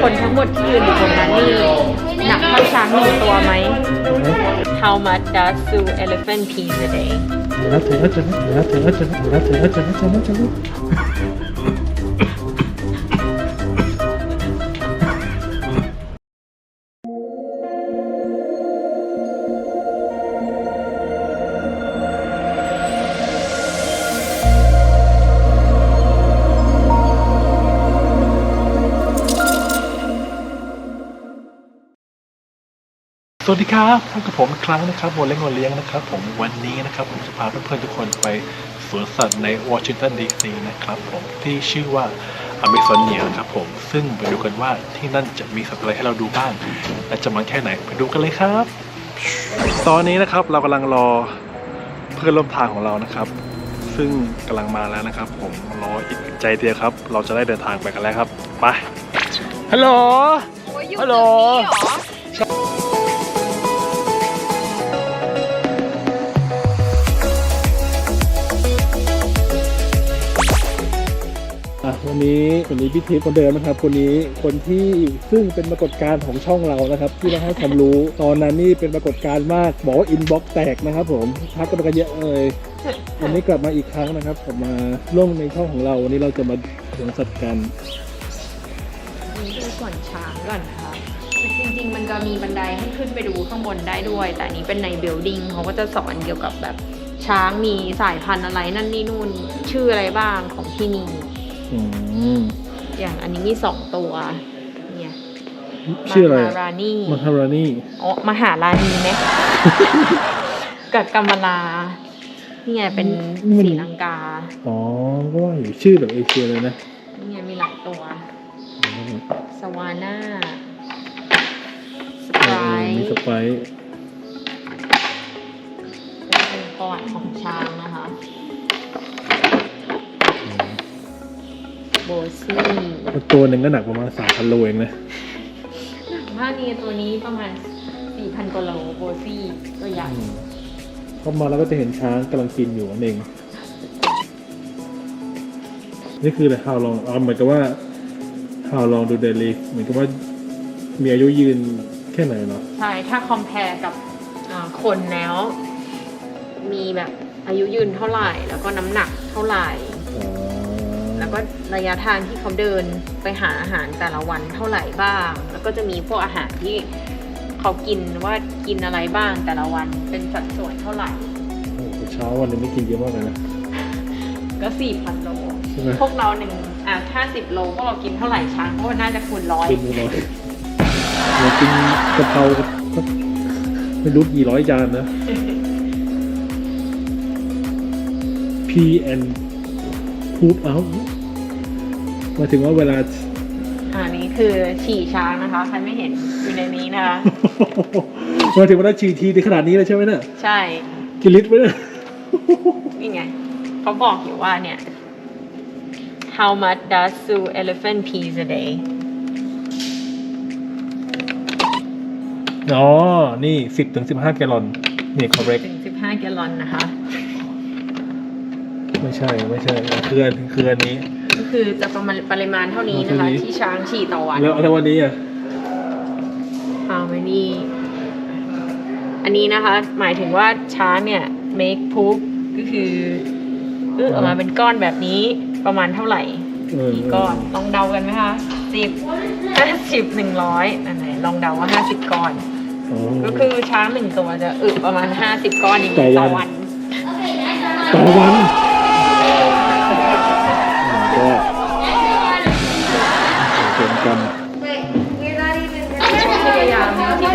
คนทั้งหมดที่ยืนอยู่ตรงนั้นนี่หนักเท่าช้างหนึ่งตัวไหม How much does two elephant pee a day แล้วเธอแล้วเธอแล้วเธอแล้วเธอแล้วเธอแล้วเธอแล้วเธอแล้วเธอ สวัสดีครับพบกับผมอีกครั้งนะครับโมเล้งโมเลี้ยงนะครับ ผมวันนี้นะครับ ผมจะพาเพื่อนๆทุกคนไปสวนสัตว์ในวอชิงตันดีซีนะครับผมที่ชื่อว่าอเมซอนเนียครับผมซึ่งไปดูกันว่าที่นั่นจะมีสัตว์อะไรให้เราดูบ้างและจะมันแค่ไหนไปดูกันเลยครับ ตอนนี้นะครับเรากำลังรอเพื่อนร่วมทางของเรานะครับ ซึ่งกำลังมาแล้วนะครับ ผมรออีกใจเดียวครับ เราจะได้เดินทางไปกันแล้วครับไปฮัลโหลฮัลโหล นนี้วันนี้พี่ทิพย์คนเดิมนะครับ คนนี้คนที่ซึ่งเป็นปรากฏการณ์ของช่องเรานะครับ ที่มาให้ความรู้ตอนนั้นนี่เป็นปรากฏการณ์มากบอกว่าอินบ็อกแตกนะครับ ผมทักกันไปกันเยอะเลยวันนี้กลับมาอีกครั้งนะครับกลับมาร่วมในช่องของเราวันนี้เราจะมาสวนสัตว์กันนี่คือส่วนช้างก่อนนะคะจริงๆ มันจะมีบันไดให้ขึ้นไปดูข้างบนได้ด้วย แต่อันนี้เป็นในเบลดิงเขาก็จะสอนเกี่ยวกับแบบช้างมีสายพันธุ์อะไรนั่นนี่นู่นชื่ออะไรบ้างของที่นี่ อืมอย่างอันนี้มีสองตัว เนี่ยชื่ออะไรมหารานีมาฮารานีอ๋อมหารานีไหมกับกัมมาลานี่ไงเป็นสีลังกา อ๋อก็ว่าอยู่ชื่อแบบเอเชียเลยนะนี่ไงมีหลายตัว สวาน่าสเอไปอมีสไปซ์เป็นประวัติของช้างนะคะ โบซี่ตัวหนึ่งก็หนักประมาณสามพันโลเองนะหนักมากนี่ตัวนี้ประมาณ4,000กว่าโลโบซี่ตัวใหญ่อืมเข้ามาแล้วก็จะเห็นช้างกำลังกินอยู่นั่นเอง นี่คืออะไร how long อ๋อเหมือนกับว่า how long do they live เหมือนกับว่ามีอายุยืนแค่ไหนเนาะใช่ ถ้าคอมเพลกับอ่าคนแล้ว มีแบบอายุยืนเท่าไหร่ แล้วก็น้ำหนักเท่าไหร่อ๋อ แล้วก็ระยะทางที่เขาเดินไปหาอาหารแต่ละวันเท่าไหร่บ้าง แล้วก็จะมีพวกอาหารที่เขากินว่ากินอะไรบ้างแต่ละวันเป็นสัดส่วนเท่าไหร่ โอ้โหเช้าวันหนึงไม่กินเยอะมากเลยนะ ก็สี่พันโล ใช่ไหม พวกเราหนึ่งอะห้าสิบโลพวกเรากินเท่าไหร่ช้างเพราะว่าน่าจะคูณร้อยกินไม่น้อยเรากินกะเพราก็ไม่รู้กี่ร้อยจานนะ P and poop out หมายถึงว่าเวลา อันนี้คือฉี่ช้างนะคะ ใครไม่เห็นอยู่ในนี้นะคะหมายถึงว่าฉี่ทีในขนาดนี้เลยใช่ไหมเนี่ยใช่ กินลิตรไหมเนี่ย นี่ไง เขาบอกอยู่ว่าเนี่ย how much does zoo elephant pee a day อ๋อ นี่สิบถึงสิบห้าแกลลอน นี่ correct ถึง15 แกลลอนนะคะ ไม่ใช่ไม่ใช่คืออันคืออันนี้ ก็คือจะประมาณปริมาณเท่านี้นะคะเท่านี้ ที่ช้างฉี่ต่อวันแล้วแล้ววันนี้อะ how many อันนี้นะคะ หมายถึงว่าช้างเนี่ย make poop ก็คืออึออกมาเป็นก้อนแบบนี้ประมาณเท่าไหร่เออกี่ก้อนลองเดากันไหมคะสิบห้าสิบหนึ่งร้อยอันไหนลองเดาว่าห้าสิบก้อน อ๋อ ก็คือช้างหนึ่งตัวจะอึประมาณห้าสิบก้อนอย่างนี้ต่ต่ออวัวันนต่อวัน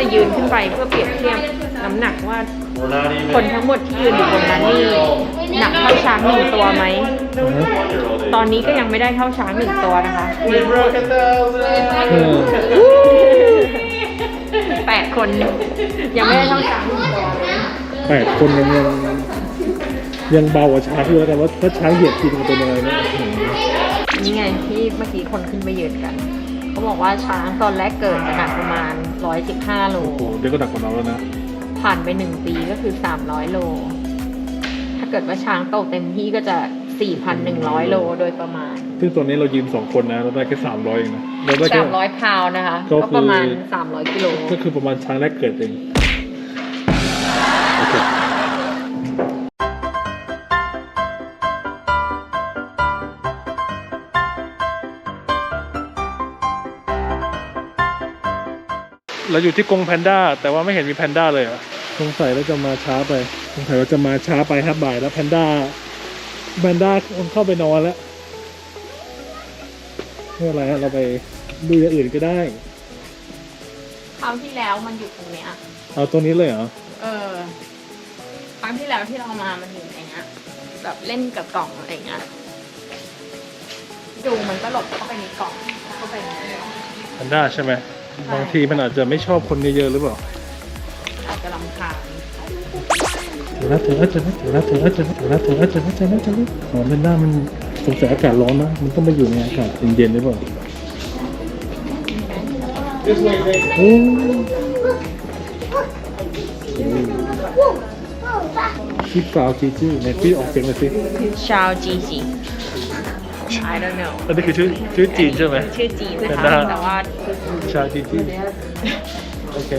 จะยืนขึ้นไปเพื่อเปรียบเทียบน้ำหนักว่าคนทั้งหมดที่ยืนอยู่บนนั้นนี่หนักเท่าช้างหนึ่งตัวไหม ตอนนี้ก็ยังไม่ได้เท่าช้างหนึ่งตัวนะคะมีเออแปดคนยังไม่ได้เท่าช้างหนึ่งตัวเลยแปดคนยังยังยังเบากว่าช้างอยู่แล้วกันว่าถ้าช้างเหยียบทีนึงเป็นยังไงนะอืมนี่ไงที่เมื่อกี้คนขึ้นไปยืนกัน เขาบอกว่าช้างตอนแรกเกิดจะหนักประมาณ 115 โล โอ้โหเดี๋ยวก็หนักกว่าเราแล้วนะ ผ่านไปหนึ่งปีก็คือ 300 โล ถ้าเกิดว่าช้างโตเต็มที่ก็จะ 4,100 โลโดยประมาณ ซึ่งตัวนี้เรายืมสองคนนะ เราได้แค่สามร้อยเองนะเราได้แค่ 300 พาวนะคะ ก็ก็คือ ประมาณ 300 กิโล ก็คือประมาณช้างแรกเกิดเองโอเค เราอยู่ที่กรงแพนด้าแต่ว่าไม่เห็นมีแพนด้าเลยเหรอะสงสัยเราจะมาช้าไปสงสัยเราจะมาช้าไปครับบ่ายแล้วแพนด้าแพนด้ามันเข้าไปนอนแล้วไม่เป็นไรฮะเราไปดูอย่างอื่นก็ได้ คราวที่แล้วมันอยู่ตรงเนี้ย เอาตัวนี้เลยเหรอเออ ครั้งที่แล้วที่เรามา มันอยู่ในเนี้ยแบบเล่นกับกล่องอะไรเงี้ย ดูมันก็หลบเข้าไปในกล่องเข้าไปในกล่องแพนด้าใช่ไหม บางทีมันอาจจะไม่ชอบคนเยอะๆหรือเปล่าอาจจะรำคาญเจอแล้วเจอแล้วเจอแล้วเจอแล้วเจอแล้วเจอแล้วเจอแล้วเจอแล้วเจอแล้วเจอแล้วอ๋อแพนด้ามันสงสัยอากาศร้อนนะมันต้องมาอยู่ในอากาศเย็นๆหรือเปล่าโอ้ชิปฟาวจีจี้ในพี่ออกเสียงเลยสิชาวจีจี I don't know อันนี้คือชื่อชื่อจีนใช่ไหม ชื่อจีนนะเป็นคะได้แต่ว่าชาวจีจี้โอเค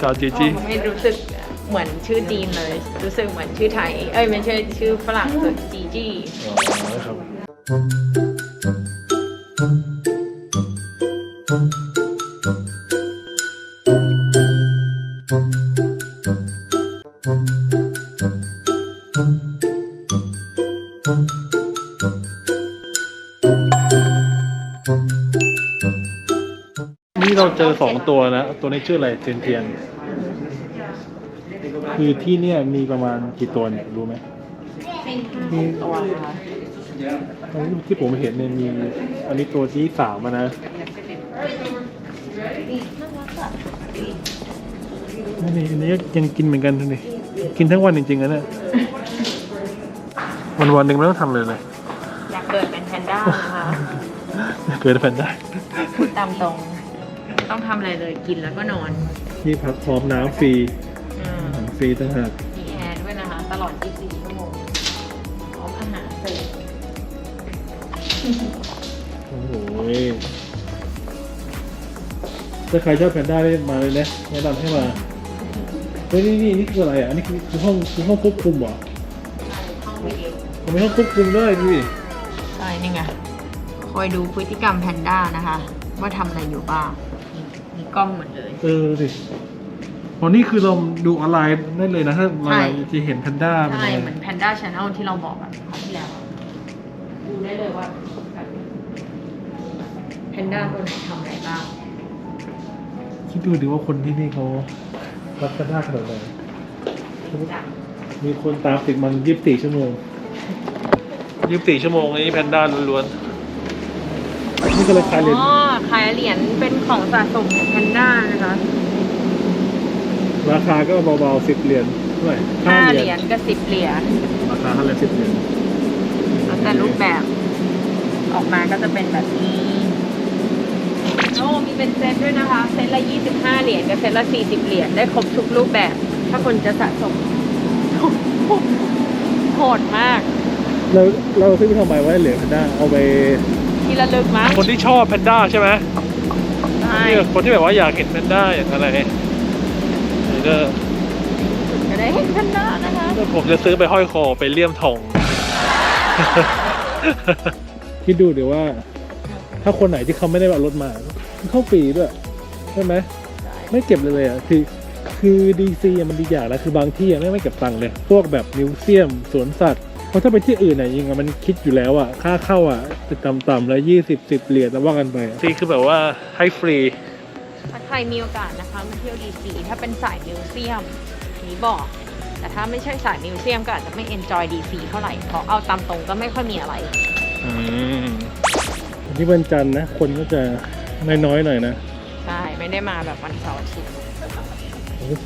ชาวจีจี้ไม่รู้สึกเหมือนชื่อจีนเลย รู้สึกเหมือนชื่อไทย เอ้ยไม่ใช่ชื่อฝรั่งคือจีจีอ๋อครับนี่ เราเจอสองตัวนะ ตัวนี้ชื่ออะไรเทียนเทียน คือที่เนี่ยมีประมาณกี่ตัวเนี่ยรู้ไหมตัวนะคะอันนี้ที่ผมเห็นเนี่ยมี อันนี้ตัวที่สามอะนะนี่อันนี้ก็ยังกินเหมือนกันนี่กินทั้งวันจริงๆนะเนี่ยวันวันๆหนึ่งไม่ต้องทำเลยเลยอยากเกิดเป็นแพนด้านะคะเกิดแพนได้พูดตามตรงไม่ ต้องทำอะไรเลยกินแล้วก็นอนที่พักพร้อมน้ำฟรีอืมอาหารฟรีต่างหากมีแอร์ด้วยนะคะ ตลอด 24 ชั่วโมงพร้อมอาหารเสริมโอ้โหถ้าใครชอบแพนด้าได้มาเลยนะแนะนำให้มาเฮ้ยนี่นี่นี่คืออะไรอะอันนี้คือคือห้องคือห้องควบคุมเหรอห้องวิดีโอผมไม่ห้องควบคุมด้วยดิใช่นี่ไงคอยดูพฤติกรรมแพนด้านะคะ ว่าทำอะไรอยู่บ้างมีมี กล้องหมดเลย เออดิอ๋อนี่คือเราดูออนไลน์ได้เลยนะถ้าออนไลน์ใช่จะเห็นแพนด้าเป็นใช่ยังเหไงมือนแพนด้าช n แนลที่เราบอกอะครั้งที่แล้วอะดูได้เลยว่าแพนด้าตัวไหนทำอะไรบ้าง คิดดูดิว่าคนที่นี่เขารักแพนด้าขนาดไหนจ้ะมีคนตามติดมันยี่สิบสี่ชั่วโมงยี่สิบสี่ชั่วโมงนี่แพนด้าล้วนๆ นี่ก็เลยขายเหรียญอ๋อขายเหรียญเป็นของสะสมของแพนด้านะคะราคาก็เบาๆสิบเหรียญเท่าไหร่ห้าเหรียญกับสิบเหรียญราคาเท่าไหร่สิบเหรียญแล้วแต่รูปแบบออกมาก็จะเป็นแบบนี้โอ้มีเป็นเซตด้วยนะคะ เซตละยี่สิบห้าเหรียญกับเซตละสี่สิบเหรียญได้ครบทุกรูปแบบ ถ้าคนจะสะสมโหดมากเราเราซื้อไปทำไมไว้เหรียญแพนด้าเอาไป ที่ระลึกมั้งคนที่ชอบแพนด้าใช่ไหมใช่เนี่ยคนที่แบบว่าอยากเห็นแพนด้าอย่างอะไรเออจะได้เห็นแพนด้านะคะผมจะซื้อไปห้อยคอไปเลี่ยมทอง คิดดูเดี๋ยวว่า ถ้าคนไหนที่เขาไม่ได้เอารถมาเข้าฟรีด้วยใช่ไหมไม่เก็บเลยเลยอะคือคือดีซีมันดีอย่างนะคือบางที่อะไม่ไม่เก็บตังค์เลย พวกแบบมิวเซียมสวนสัตว์ เพราะถ้าไปที่อื่นอะยิงอะมันคิดอยู่แล้วอะค่าเข้าอะจะต่ำๆแล้วยี่สิบสิบเหรียญแล้วว่ากันไปซีคือแบบว่าให้ฟรีถ้าใครมีโอกาสนะคะมาเที่ยวดีซีถ้าเป็นสายมิวเซียมนี้บอก แต่ถ้าไม่ใช่สายมิวเซียมก็อาจจะไม่เอนจอยดีซีเท่าไหร่เพราะเอาตามตรงก็ไม่ค่อยมีอะไรอืมวันนี้วันจันทร์นะ คนก็จะน้อยๆหน่อยนะใช่ไม่ได้มาแบบวันเสาร์อาทิตย์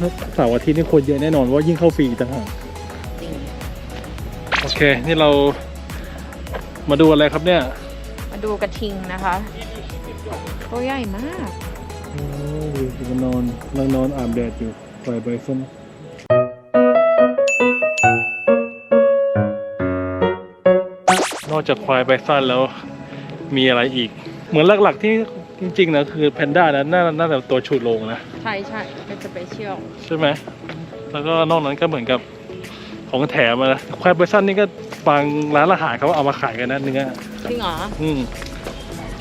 ถ้าเสาร์อาทิตย์นี่คนเยอะแน่นอนเพราะว่ายิ่งเข้าฟรีอีกต่างหากจริงโอ เค นี่เรามาดูอะไรครับเนี่ย มาดูกระทิงนะคะตัวใหญ่มากโอ้ยกำลังนอนกำลังนอนอาบแดดอยู่ปล่อยใบส้มอกจากควายไบซันแล้วมีอะไรอีก เหมือนหลักๆที่จริงๆนะคือแพนด้านะน่าน่าจะตัวชูโรงนะ ใช่ใช่เป็นสเปเชียล ใช่ไหม แล้วก็นอกนั้นก็เหมือนกับ ของแถมอะนะควายไบซันนี่ก็บางร้านอาหารเขาเอามาขายกันนะเนื้อจริงเหรออืม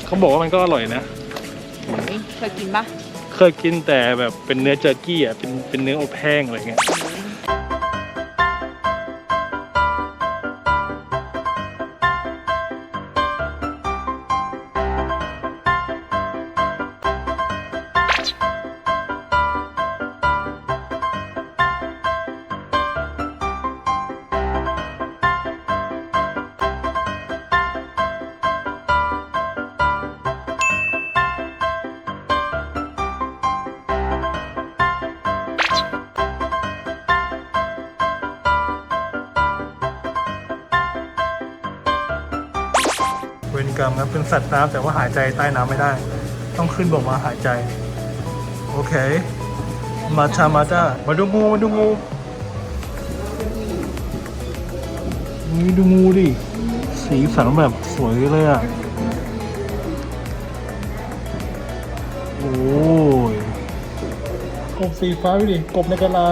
เขาบอกว่ามันก็อร่อยนะนี่เคยกินปะเคยกินแต่แบบเป็นเนื้อเจอร์กี้อะเป็นเป็นเนื้ออบแห้งอะไรเงี้ย เวนกรรมครับเป็นสัตว์น้ำแต่ว่าหายใจใต้น้ำไม่ได้ ต้องขึ้นบกมาหายใจ โอเค มาชามาจ้ามาดูงูมาดูงูนี่ดูงูดิ สีสันแบบสวยเลยอะ โอ้ยกบสีฟ้าดูดิกบในกะลา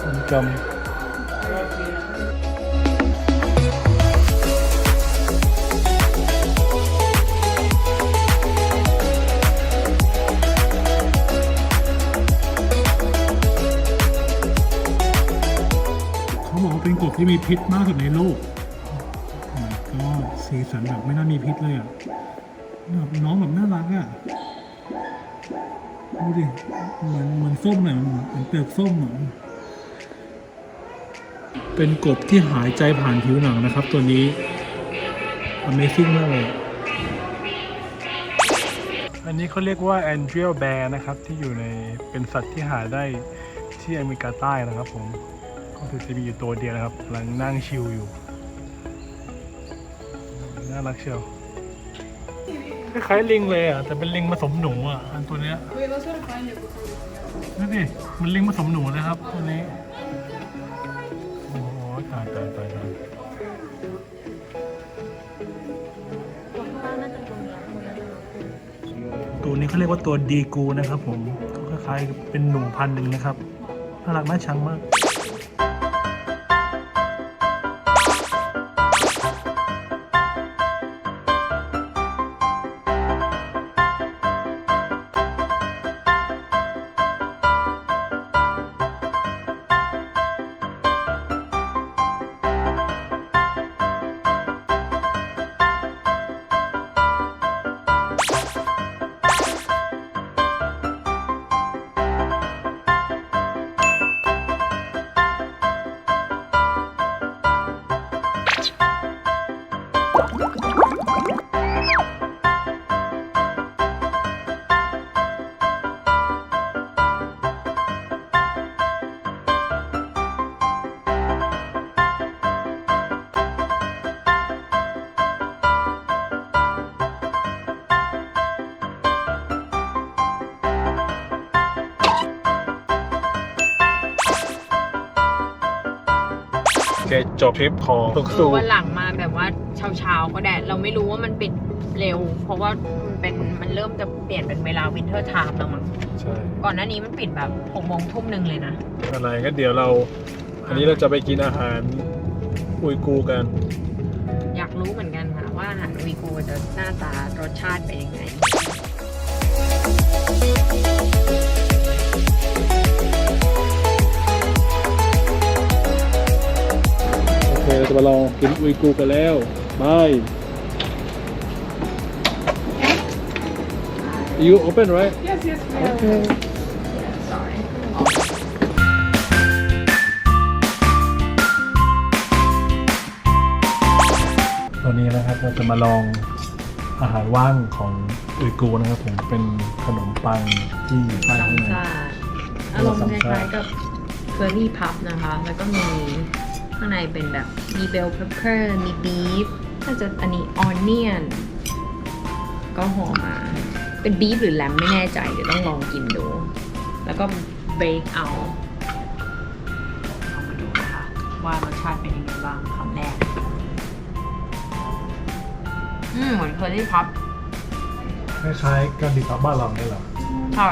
เวนกรรมเขาบอกาเป็นกบ ที่มีพิษมากสุดในโลก ก็สีสันแบบไม่น่ามีพิษเลยอะแบบน้องแบบน่ารักอะดูดิเหมือนเหมือนส้มหน่อยเหมือนเปลือกส้มอะเป็นกบที่หายใจผ่านผิวหนังนะครับ ตัวนี้ Amazing มากเลยอันนี้เขาเรียกว่า a n d r e l Bear นะครับ ที่อยู่ในเป็นสัตว์ที่หาได้ที่อเมริกาใต้นะครับผม ก็คือจะมีอยู่ตัวเดียวนะครับกำลังนั่งชิลอยู่ น่ารักเชียวคล้ายๆลิงเลยอะแต่เป็นลิงผสมหนูอะอันตัวเนี้ยนี่ดิมันลิงผสมหนูนะครับตัวนี้โอ้โหตายตายตายตายตัวนี้เขาเรียกว่าตัวดีกูนะครับผมก็คล้ายๆเป็นหนูพันหนึ่งนะครับน่ารักน่าชังมาก จบทริปของตุกเอซูอวันหลังมาแบบว่าเช้าเช้าๆก็ได้เราไม่รู้ว่ามันปิดเร็ว เพราะว่ามันเป็นมันเริ่มจะเปลี่ยนเป็นเวลาวินเทอร์ไทม์แล้วมั้งใช่ก่อนหน้านี้มันปิดแบบหกโมงทุ่มหนึ่งเลยนะอะไรก็เดี๋ยวเรา อันนี้เราจะไปกินอาหารอุยกูกัน อยากรู้เหมือนกันค่ะว่าอาหารวีกูจะหน้าตารสชาติเป็นยังไง เคเราจะมาลองกินอุยกูกันแล้วบาย You open right? Yes, yes, we are. Okay. sorry ตอนนี้นะครับเราจะมาลองอาหารว่างของอุยกูนะครับผมเป็นขนมปังที่อยู่ใต้ซัข้างมในซ่าอารมณ์คล้ายๆกับเคอรี่พับนะคะ แล้วก็มี ข้างในเป็นแบบมีเบลเพปเปอร์มีบีฟน่าจะอันนี้ออนเนียนก็ห่อมา เป็นบีฟหรือแลมไม่แน่ใจ เดี๋ยวต้องลองกินดู แล้วก็เบรกเอาลองมาดูนะคะ ว่ารสชาติเป็นยังไงบ้างคำแรก อืมเหมือนเคอรี่พับคล้ายๆกันดีพับบ้านเราเนี่ยเหรอใช่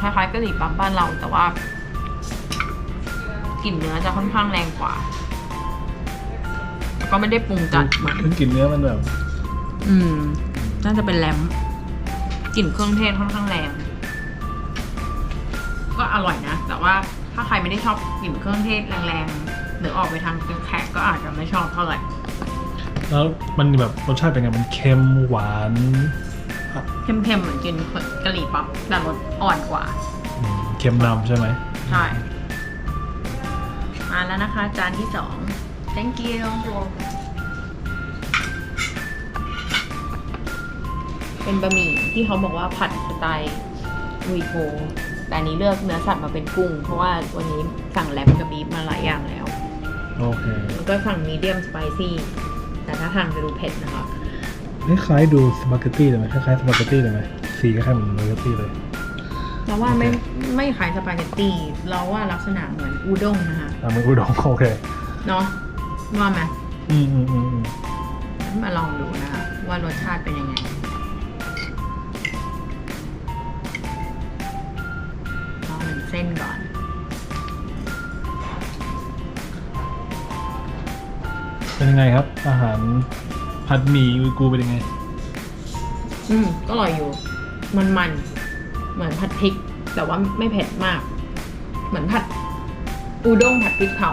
คล้ายๆกะหรี่ปั๊บบ้านเราแต่ว่า กลิ่นเนื้อจะค่อนข้างแรงกว่า แล้วก็ไม่ได้ปรุงจัดเหมือนมันกลิ่นเนื้อมันแบบ อืม น่าจะเป็นแรมกลิ่นเครื่องเทศค่อนข้างแรง ก็อร่อยนะ แต่ว่าถ้าใครไม่ได้ชอบกลิ่นเครื่องเทศแรงๆหรือออกไปทางแขกก็อาจจะไม่ชอบเท่าไหร่ แล้วมันแบบรสชาติเป็นไง มันเค็มหวานเข้มๆเหมือนกินกะหรี่ปั๊บแต่รสอ่อนกว่าอืมเค็มนำใช่ไหม ใช่มา แล้วนะคะ จานที่สอง thank you เป็นบะหมี่ที่เขาบอกว่าผัดสไตล์ลุยโกแต่อันนี้เลือกเนื้อสัตว์มาเป็นกุ้ง เพราะว่าวันนี้สั่งแลมกับบีฟมาหลายอย่างแล้ว โอเคแล้วก็สั่งมีเดียมสไปซี่ แต่ถ้าทางจะดูเผ็ดนะคะ คล้ายๆดูสปาเกตตี้เลยไหมคล้ายๆสปาเกตตี้เลยไหมสีคล้ายๆเหมือนสปาเกตตี้เลย เราว่าไม่ไม่ขายสปาเกตตี้เราว่าลักษณะเหมือนอูด้งนะคะอะมันอุด้งโอเคเนาะว่าไหมอืมอืมอืมอืมมาลองดูนะคะ ว่ารสชาติเป็นยังไง ลองเป็นเส้นก่อน เป็นยังไงครับ อาหารผัดหมี่อุยกูเป็นยังไง อืมก็อร่อยอยู่ มันมันๆ เหมือนผัดพริก แต่ว่าไม่เผ็ดมาก เหมือนผัดอูด้งผัดพริกเผา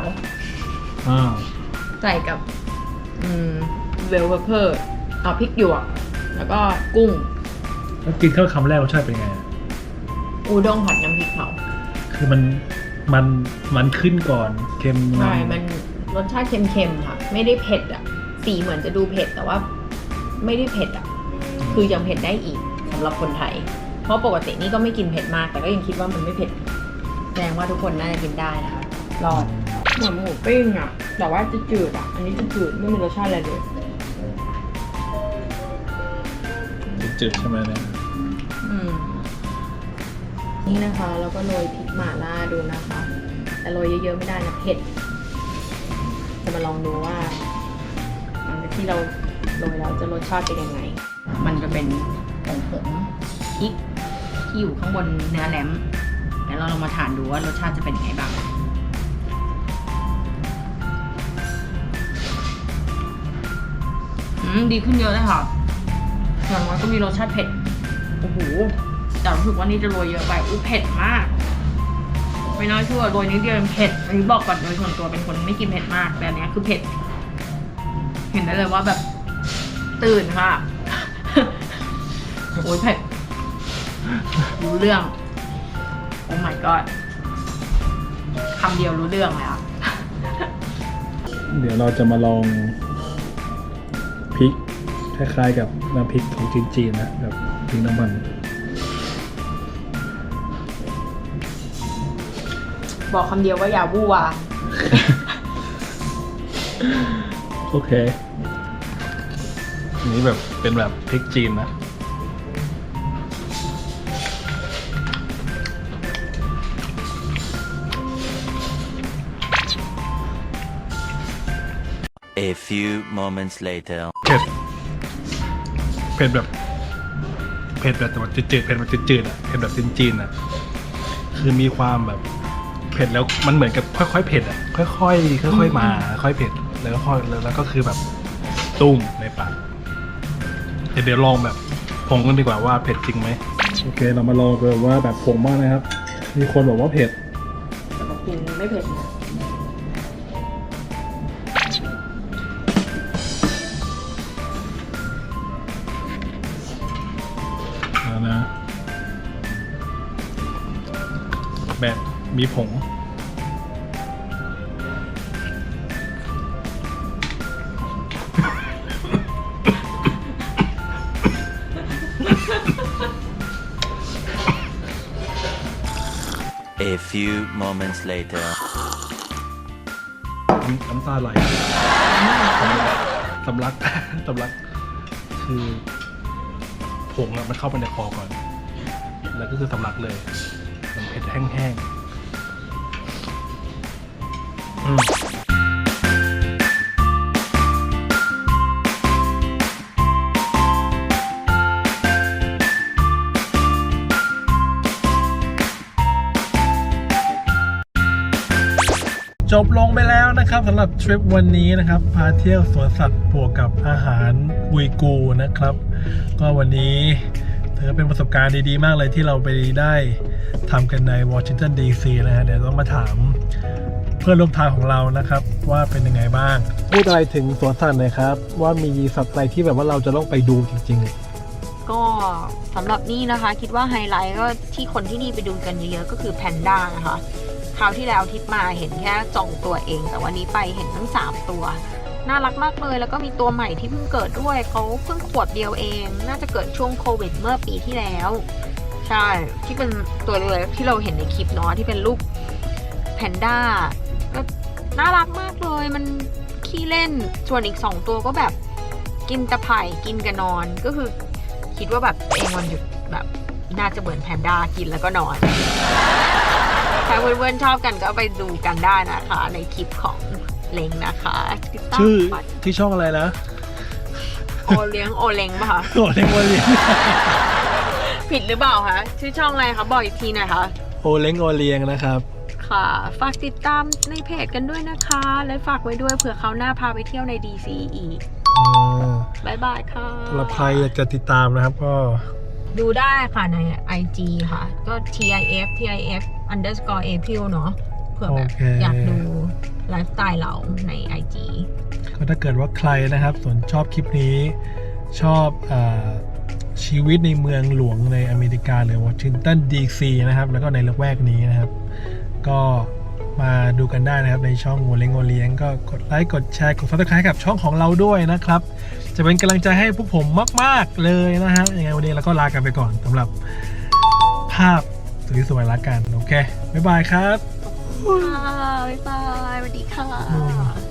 อ่าใส่กับอืมเวลเพอร์เอาพริกหยวก แล้วก็กุ้ง แล้วกินข้าวคำแรกรสชาติเป็นไงอะอูด้งผัดน้ำพริกเผาคือมันมันมันขึ้นก่อนเค็มนำใช่มันรสชาติเค็มๆค่ะ ไม่ได้เผ็ดอะ สีเหมือนจะดูเผ็ดแต่ว่า ไม่ได้เผ็ดอะ คือยังเผ็ดได้อีกสำหรับคนไทยเพ ราะปกตินี่ก็ไม่กินเผ็ดมาก แต่ก็ยังคิดว่ามันไม่เผ็ดแสดงว่าทุกคนน่าจะกินได้นะคะรอดเหมือนหมูปิ้งอะ แต่ว่าจะจืดอะ อันนี้จะจืดไม่มีรสชาติอะไรเลย จืดใช่ไหมเนี่ยอืม นี่นะคะแล้วก็โรยพริกหม่าล่าดูนะคะ แต่โรยเยอะๆไม่ได้นะเผ็ด จะมาลองดูว่าหลังจากที่เราโรยแล้วจะรสชาติเป็นยังไง มันจะเป็นผงผงๆพริก ที่อยู่ข้างบนเนื้อแหลมเดี๋ยวเราลองมาทานดูว่ารสชาติจะเป็นยังไงบ้างดีขึ้นเยอะเลยค่ะอย่างน้อยก็มีรสชาติเผ็ด โอ้โห แต่รู้สึกว่านี่จะโรยเยอะไปอู้เผ็ดมาก ไม่น่าเชื่อโรยนิดเดียวยังเผ็ด อันนี้บอกก่อนโดยส่วนตัวเป็นคนไม่กินเผ็ดมาก แต่อันเนี้ยคือเผ็ด เห็นได้เลยว่าแบบตื่นค่ะ โอ้ยเผ็ด รู้เรื่อง โอ้ my god คำเดียวรู้เรื่องเลยอะเดี๋ยวเราจะมาลองพริกคล้ายๆกับน้ำพริกของจีนๆนะแบบพริกน้ำมัน บอกคำเดียวว่าอย่าบู้วาโอเค อันนี้แบบเป็นแบบพริกจีนนะ A few moments later. เผ็ดเผ็ดแบบเผ็ดแบบแต่ว่าจืดๆเผ็ดแบบจืดๆอะเผ็ดแบบจีนๆอะคือมีความแบบเผ็ดแล้วมันเหมือนกับค่อยๆเผ็ดอะค่อยๆค่อยๆมาค่อยเผ็ดแล้วก็ค่อยแล้วแล้วก็คือแบบตุ้มในปากเดี๋ยวเดี๋ยวลองแบบผงกันดีกว่าว่าเผ็ดจริงไหมโอเค เรามาลองแบบว่าแบบผงมากนะครับ มีคนบอกว่าเผ็ดแต่บอกกินไม่เผ็ดนะ มีผง A few moments later. น้ำตาไหลสำลักสำลัก คือผงอะมันเข้าไปในคอก่อน แล้วก็คือสำลักเลยมันเผ็ดแห้งๆอืม จบลงไปแล้วนะครับสำหรับทริปวันนี้นะครับ พาเที่ยวสวนสัตว์บวกกับอาหารอุยกูนะครับ ก็วันนี้ถือเป็นประสบการณ์ดีๆ มากเลยที่เราไปได้ทำกันในวอชิงตันดีซีนะฮะเดี๋ยวต้องมาถาม เพื่อนร่วมทางของเรานะครับ ว่าเป็นยังไงบ้าง พูดอะไรถึงสวนสัตว์หน่อยครับ ว่ามีสัตว์อะไรที่แบบว่าเราจะต้องไปดูจริง ก็สำหรับนี่นะคะ คิดว่าไฮไลท์ก็ที่คนที่นี่ไปดูกันเยอะๆก็คือแพนด้านะคะคราวที่แล้วทิปมาเห็นแค่สองตัวเอง แต่วันนี้ไปเห็นทั้งสามตัว น่ารักมากเลย แล้วก็มีตัวใหม่ที่เพิ่งเกิดด้วยเขาเพิ่งขวบเดียวเอง น่าจะเกิดช่วงโควิดเมื่อปีที่แล้ว ใช่ ที่เป็นตัวเลยที่เราเห็นในคลิปเนาะที่เป็นรูปแพนด้าก็ น่ารักมากเลยมันขี้เล่นส่วนอีกสองตัวก็แบบกินตะไผ่กินกันนอนก็คือคิดว่าแบบเองวันหยุดแบบน่าจะเหมือนแพนด้ากินแล้วก็นอน ถ้าเพื่อนๆชอบกันก็ไปดูกันได้นะคะ ในคลิปของเล้งนะคะติดตามๆชื่อไปที่ช่องอะไรนะ โอเลี้ยงโอเล้งปะคะโอเล้งโอเลี้ยงผิดหรือเปล่าคะชื่อช่องอะไรคะบอกอีกทีหน่อยค่ะโอเล้งโอเลี้ยงนะครับ ค่ะ ฝากติดตามในเพจกันด้วยนะคะ และฝากไว้ด้วยเผื่อเขาวหน้าพาไปเที่ยวใน DC อีกอ่าบายบายค่ะสำหรับใครอยากจะติดตามนะครับก็ ดูได้ค่ะใน IG ค่ะ ก็ TIF TIF underscore April เนาะเผื่อแบบโอเค อยากดูไลฟ์สไตล์เราใน IG ก็ถ้าเกิดว่าใครนะครับสนชอบคลิปนี้ ชอบอาชีวิตในเมืองหลวงในอเมริกาหรือวอชิงตันดีซีนะครับ แล้วก็ในละแวกนี้นะครับ ก็มาดูกันได้นะครับในช่องโงเลงโงเลี้ยงก็กดไลค์กดแชร์กดซับสไครต์กับช่องของเราด้วยนะครับ จะเป็นกำลังใจให้พวกผมมาก ๆ เลยนะฮะยังไงวันนี้เราก็ลากันไปก่อนสำหรับภาพสวยๆละกัน โอเค บ๊ายบายครับ บ๊ายบายสวัสดีค่ะ